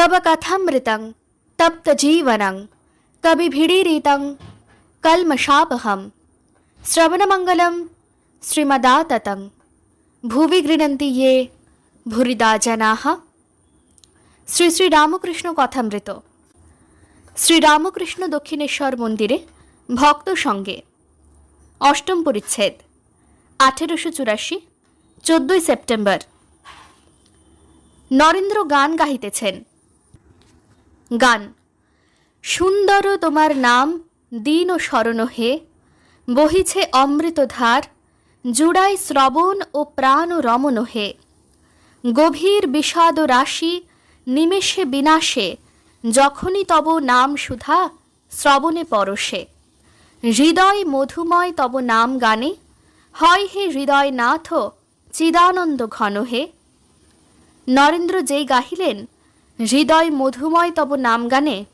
तव कथमृतं तप्तजीवनं कविभिडीरितं कल्मषापहं श्रवणमङ्गलं श्रीमदाततं ভুবি গৃণন্তি ইয়ে ভুরিদা জানাহ শ্রী শ্রী রামকৃষ্ণ কথামৃত শ্রীরামকৃষ্ণ দক্ষিণেশ্বর মন্দিরে ভক্ত সঙ্গে অষ্টম পরিচ্ছেদ আঠেরোশো চুরাশি চোদ্দই সেপ্টেম্বর নরেন্দ্র গান গাহিতেছেন গান। সুন্দর তোমার নাম, দিন ও স্মরণ হে। বহিছে অমৃতধার, জুড়াই শ্রবণ ও প্রাণ রমণ হে। গভীর বিষাদ রাশি, নিমেষে বিনাশে, যখনই তব নাম সুধা, শ্রবণে পরশে। হৃদয় মধুময় তব নাম গানে, হয় হে হৃদয় নাথ, চিদানন্দ ঘন হে। নরেন্দ্র যেই গাহিলেন হৃদয় মধুময় তব নাম গানে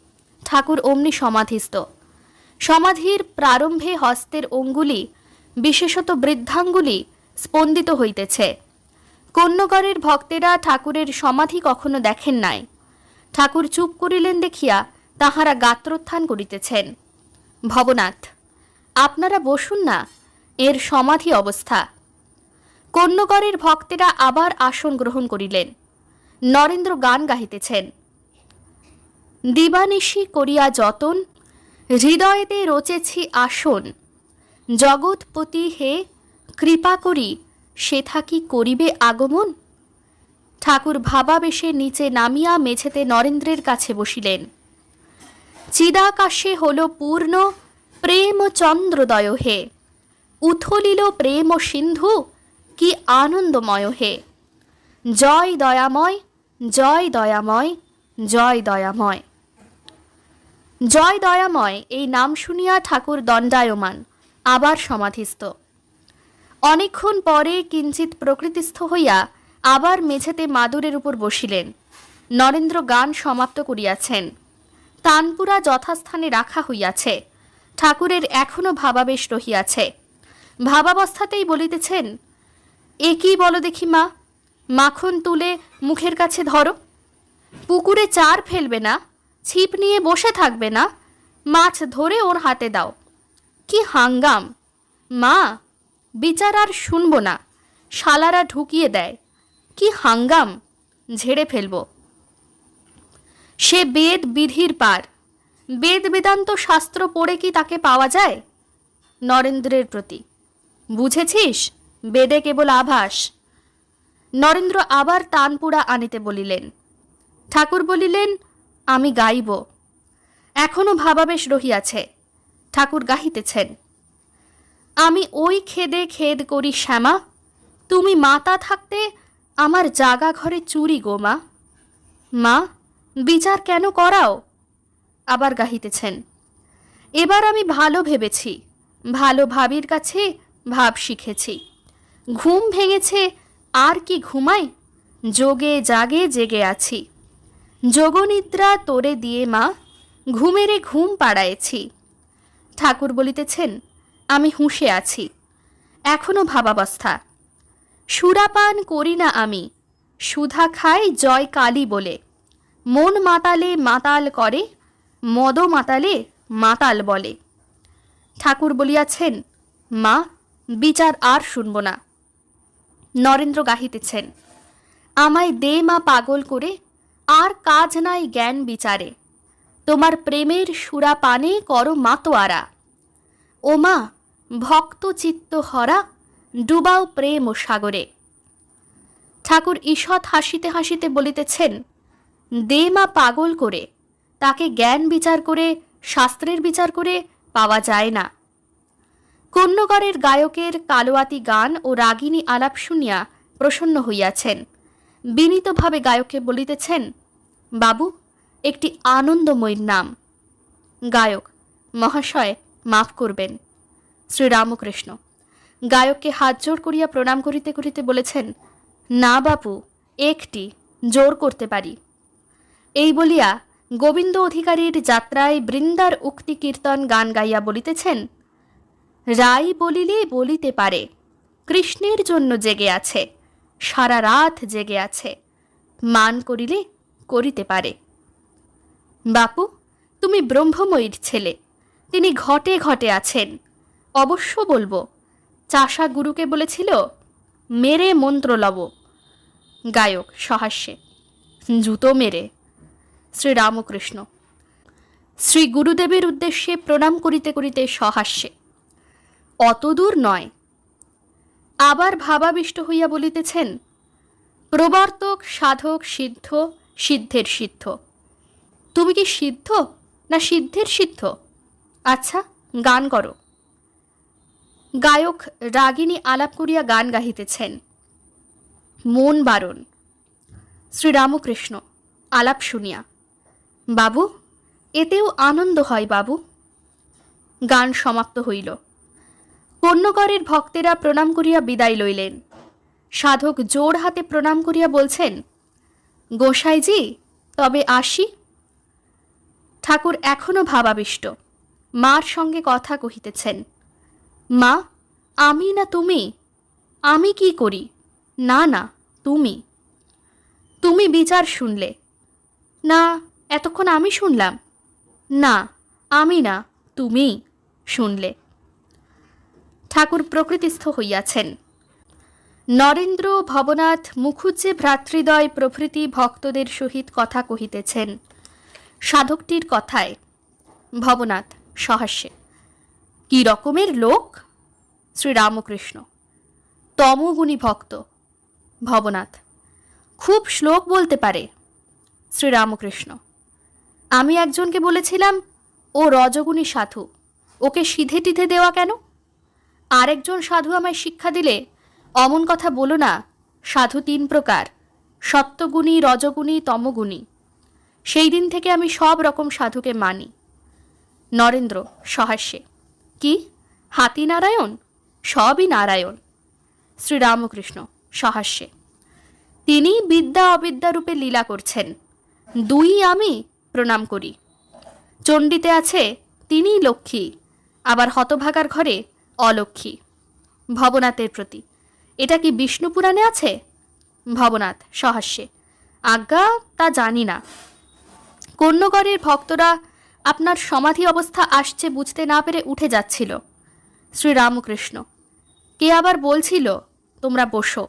ঠাকুর অমনি সমাধিস্থ। সমাধির প্রারম্ভে হস্তের অঙ্গুলি, বিশেষত বৃদ্ধাঙ্গুলি স্পন্দিত হইতেছে। কন্যগরের ভক্তেরা ঠাকুরের সমাধি কখনো দেখেন নাই। ঠাকুর চুপ করিলেন দেখিয়া তাহারা গাত্রোত্থান করিতেছেন। ভবনাথ, আপনারা বসুন না, এর সমাধি অবস্থা। কন্যগরের ভক্তেরা আবার আসন গ্রহণ করিলেন। নরেন্দ্র গান গাহিতেছেন। দিবানিশি করিয়া যতন, হৃদয়েতে রচেছি আসন। জগৎপতি হে, কৃপা করি, সে থাকি করিবে আগমন? ঠাকুর ভাবাবেশে নিচে নামিয়া মেঝেতে নরেন্দ্রের কাছে বসিলেন। চিদাকাশে হল পূর্ণ প্রেম চন্দ্রদয় হে। উথলিল প্রেম সিন্ধু কি আনন্দময় হে। জয় দয়াময় জয় দয়াময় জয় দয়াময়। জয় দয়াময়, এই নাম শুনিয়া ঠাকুর দণ্ডায়মান, আবার সমাধিস্থ। অনেকক্ষণ পরে কিঞ্চিত প্রকৃতিস্থ হইয়া আবার মেঝেতে মাদুরের উপর বসিলেন। নরেন্দ্র গান সমাপ্ত করিয়াছেন। তানপুরা যথাস্থানে রাখা হইয়াছে। ঠাকুরের এখনও ভাবাবেশ রহিয়াছে। ভাবাবস্থাতেই বলিতেছেন, এ কি বলো দেখি মা মাখন তুলে মুখের কাছে ধরো। পুকুরে চার ফেলবে না, ছিপ নিয়ে বসে থাকবে না, মাছ ধরে ওর হাতে দাও। কি হাঙ্গাম। মা, বিচার আর শুনব না, শালারা ঢুকিয়ে দেয়। কি হাঙ্গাম, ঝেড়ে ফেলব। সে বেদ বিধির পার। বেদ বেদান্ত শাস্ত্র পড়ে কি তাকে পাওয়া যায়? নরেন্দ্রের প্রতি। বুঝেছিস? বেদে কেবল আভাস। নরেন্দ্র আবার তানপুরা আনিতে বলিলেন, ঠাকুর বলিলেন, আমি গাইব। এখনও ভাবাবেশ রহিয়াছে, ঠাকুর গাহিতেছেন। আমি ওই খেদে খেদ করি শ্যামা, তুমি মাতা থাকতে আমার জাগা ঘরে চুরি গো মা। মা, বিচার কেন করাও? আবার গাহিতেছেন, এবার আমি ভালো ভেবেছি, ভালো ভাবির কাছে ভাব শিখেছি। ঘুম ভেঙেছে আর কি ঘুমাই? যোগে জাগে জেগে আছি। যোগনিদ্রা তোরে দিয়ে মা, ঘুমেরে ঘুম পাড়ায়েছি। ঠাকুর বলিতেছেন, আমি হুঁশে আছি, এখনও ভাবাবস্থা। সুরাপান করি না আমি, সুধা খাই জয় কালী বলে। মন মাতালে মাতাল করে মদ মাতালে মাতাল বলে। ঠাকুর বলিয়াছেন, মা, বিচার আর শুনব না। নরেন্দ্র গাহিতেছেন, আমায় দে মা পাগল করে, আর কাজ নাই জ্ঞান বিচারে। তোমার প্রেমের সুরা পানে করো মাতোয়ারা। ও মা, ভক্ত চিত্ত হরা, ডুবাও প্রেম ও সাগরে। ঠাকুর ঈষৎ হাসিতে হাসিতে বলিতেছেন, দে মা পাগল করে, তাকে জ্ঞান বিচার করে, শাস্ত্রের বিচার করে পাওয়া যায় না। কন্যগড়ের গায়কের কালোয়াতি গান ও রাগিনী আলাপ শুনিয়া প্রসন্ন হইয়াছেন। বিনীতভাবে গায়ককে বলিতেছেন, বাবু, একটি আনন্দময়ীর নাম। গায়ক, মহাশয়, মাফ করবেন। শ্রীরামকৃষ্ণ, গায়ককে হাত জোর করিয়া প্রণাম করিতে করিতে বলেছেন, না বাপু, একটি, জোর করতে পারি। এই বলিয়া গোবিন্দ অধিকারীর যাত্রায় বৃন্দার উক্তি কীর্তন গান গাইয়া বলিতেছেন রাই বলিলে বলিতে পারে, কৃষ্ণের জন্য জেগে আছে, সারা রাত জেগে আছে, মান করিলে করিতে পারে। বাপু, তুমি ব্রহ্মময়ীর ছেলে, তিনি ঘটে ঘটে আছেন। অবশ্য বলব, চাষা গুরুকে বলেছিল, মেরে মন্ত্র লব। গায়ক, সহাস্যে, জুতো মেরে। শ্রীরামকৃষ্ণ, শ্রী গুরুদেবের উদ্দেশ্যে প্রণাম করিতে করিতে সহাস্যে। অতদূর নয়। আবার ভাবাবিষ্ট হইয়া বলিতেছেন, প্রবর্তক, সাধক, সিদ্ধ, সিদ্ধের সিদ্ধ। তুমি কি সিদ্ধ না সিদ্ধের সিদ্ধ? আচ্ছা গান করো। গায়ক রাগিনী আলাপ করিয়া গান গাহিতেছেন। মন বারণ। শ্রীরামকৃষ্ণ, আলাপ শুনিয়া, বাবু, এতেও আনন্দ হয় বাবু। গান সমাপ্ত হইল। পণ্যকরের ভক্তেরা প্রণাম করিয়া বিদায় লইলেন। সাধক জোর হাতে প্রণাম করিয়া বলছেন, গোসাইজি, তবে আসি? ঠাকুর এখনও ভাবাবিষ্ট। মার সঙ্গে কথা কহিতেছেন, মা, আমি না তুমি? আমি কি করি? না না, তুমি। তুমি বিচার শুনলে। না, এতক্ষণ আমি শুনলাম। না, আমি না, তুমি, শুনলে। ঠাকুর প্রকৃতিস্থ হইয়াছেন। নরেন্দ্র ভবনাথ মুখুজ্জে ভ্রাতৃদয় প্রভৃতি ভক্তদের সহিত কথা কহিতেছেন। সাধকটির কথায়, ভবনাথ, সহাস্যে, কি রকমের লোক? শ্রীরামকৃষ্ণ, তমগুণী ভক্ত, ভবনাথ, খুব শ্লোক বলতে পারে, শ্রীরামকৃষ্ণ। আমি একজনকে বলেছিলাম, ও রজগুণী সাধু, ওকে সিধে টিধে দেওয়া কেন? আরেকজন সাধু আমায় শিক্ষা দিলে? অমন কথা বলো না, সাধু তিন প্রকার। সত্যগুণী রজগুণী, তমগুণী। সেই দিন থেকে আমি সব রকম সাধুকে মানি। নরেন্দ্র, সহাস্যে। কি? হাতি নারায়ণ? সবই নারায়ণ। শ্রীরামকৃষ্ণ, সহাস্যে। তিনি বিদ্যা অবিদ্যা রূপে লীলা করছেন। দুই আমি প্রণাম করি। চণ্ডীতে আছে, তিনিই লক্ষ্মী। আবার হতভাগার ঘরে অলক্ষ্মী। ভবনাথের প্রতি। এটা কি বিষ্ণু পুরাণে আছে? ভবনাথ, সহাস্যে। আজ্ঞা, তা জানি না। কন্যগড়ের ভক্তরা আপনার সমাধি অবস্থা আসছে বুঝতে না পেরে উঠে যাচ্ছিল। শ্রীরামকৃষ্ণ, কে আবার বলছিল, তোমরা বসো।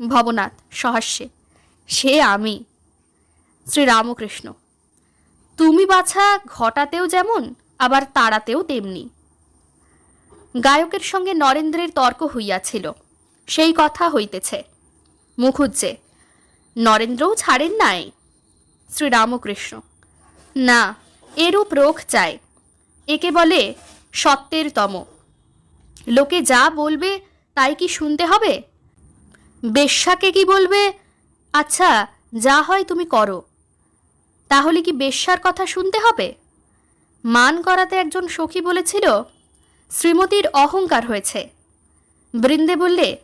ভবনাথ, সহাস্যে, সে আমি। শ্রীরামকৃষ্ণ, তুমি বাছা ঘটাতেও যেমন, আবার তাড়াতেও তেমনি। গায়কের সঙ্গে নরেন্দ্রের তর্ক হইয়াছিল। সেই কথা হইতেছে। মুখুজ্জে নরেন্দ্রও ছাড়েন নাই? শ্রীরামকৃষ্ণ, না, এরূপ রোখ চায় একে বলে সত্যের তম। লোকে যা বলবে তাই কি শুনতে হবে? বেশ্যাকে কি বলবে? আচ্ছা যা হয় তুমি করো। তাহলে কি বেশ্যার কথা শুনতে হবে? মান করাতে একজন সখী বলেছিল শ্রীমতীর অহংকার হয়েছে। বৃন্দে বললে,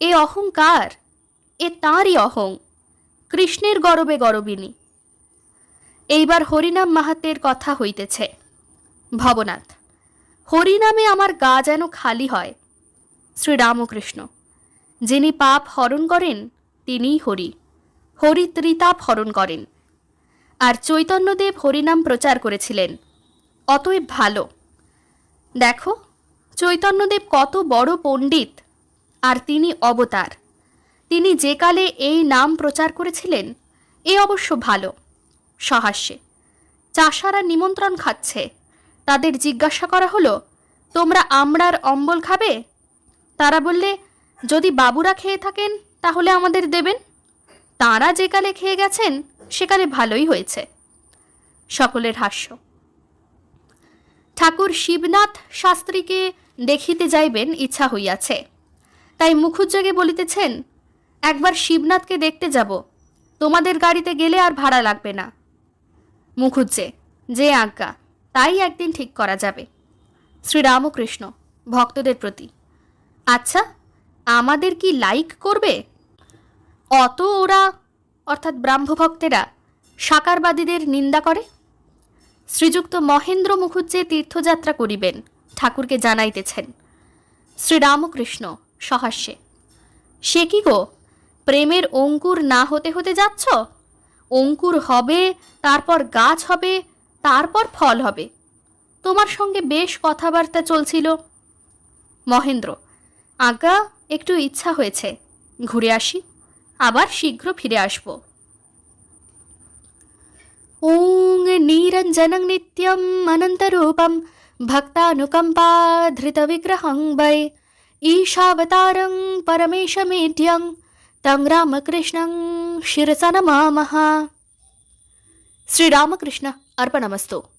এ অহংকার, এ তাঁরই অহং, কৃষ্ণের গরবে গরবিনী। এইবার হরিনাম মাহাতের কথা হইতেছে। ভবনাথ, হরিনামে আমার গা যেন খালি হয়। শ্রীরামকৃষ্ণ, যিনি পাপ হরণ করেন, তিনিই হরি। হরি ত্রিতাপ হরণ করেন। আর চৈতন্যদেব হরিনাম প্রচার করেছিলেন। অতএব ভালো। দেখো, চৈতন্যদেব কত বড় পণ্ডিত। আর তিনি অবতার। তিনি যে কালে এই নাম প্রচার করেছিলেন, এ অবশ্য ভালো। সহাস্যে, চাষারা নিমন্ত্রণ খাচ্ছে। তাদের জিজ্ঞাসা করা হলো, তোমরা আমড়ার অম্বল খাবে? তারা বললে, যদি বাবুরা খেয়ে থাকেন, তাহলে আমাদের দেবেন। তাঁরা যে কালে খেয়ে গেছেন সেকালে ভালোই হয়েছে। সকলের হাস্য। ঠাকুর শিবনাথ শাস্ত্রীকে দেখিতে যাইবেন ইচ্ছা হইয়াছে। তাই মুখুজ্জগে বলিতেছেন, একবার শিবনাথকে দেখতে যাব, তোমাদের গাড়িতে গেলে আর ভাড়া লাগবে না। মুখুজ্জে, যে আজ্ঞা, তাই একদিন ঠিক করা যাবে। শ্রীরামকৃষ্ণ, ভক্তদের প্রতি আচ্ছা আমাদের কি লাইক করবে? অত ওরা, অর্থাৎ ব্রাহ্মভক্তেরা, সাকারবাদীদের নিন্দা করে? শ্রীযুক্ত মহেন্দ্র মুখুজ্জে তীর্থযাত্রা করিবেন, ঠাকুরকে জানাইতেছেন। শ্রীরামকৃষ্ণ সহাস্যে, সে কি গো, প্রেমের অঙ্কুর না হতে হতে যাচ্ছ? অঙ্কুর হবে, তারপর গাছ হবে, তারপর ফল হবে। তোমার সঙ্গে বেশ কথাবার্তা চলছিল। মহেন্দ্র, আজ্ঞা, একটু ইচ্ছা হয়েছে, ঘুরে আসি, আবার শীঘ্র ফিরে আসব। ওং नीरञ्जनं नित्यम् धृत भक्तानुकम्पाधृतविग्रहं वै। ईशावतारं परमेशमेढ्यं तं रामकृष्णं शिरस नमामः श्रीरामकृष्ण अर्पणमस्तु।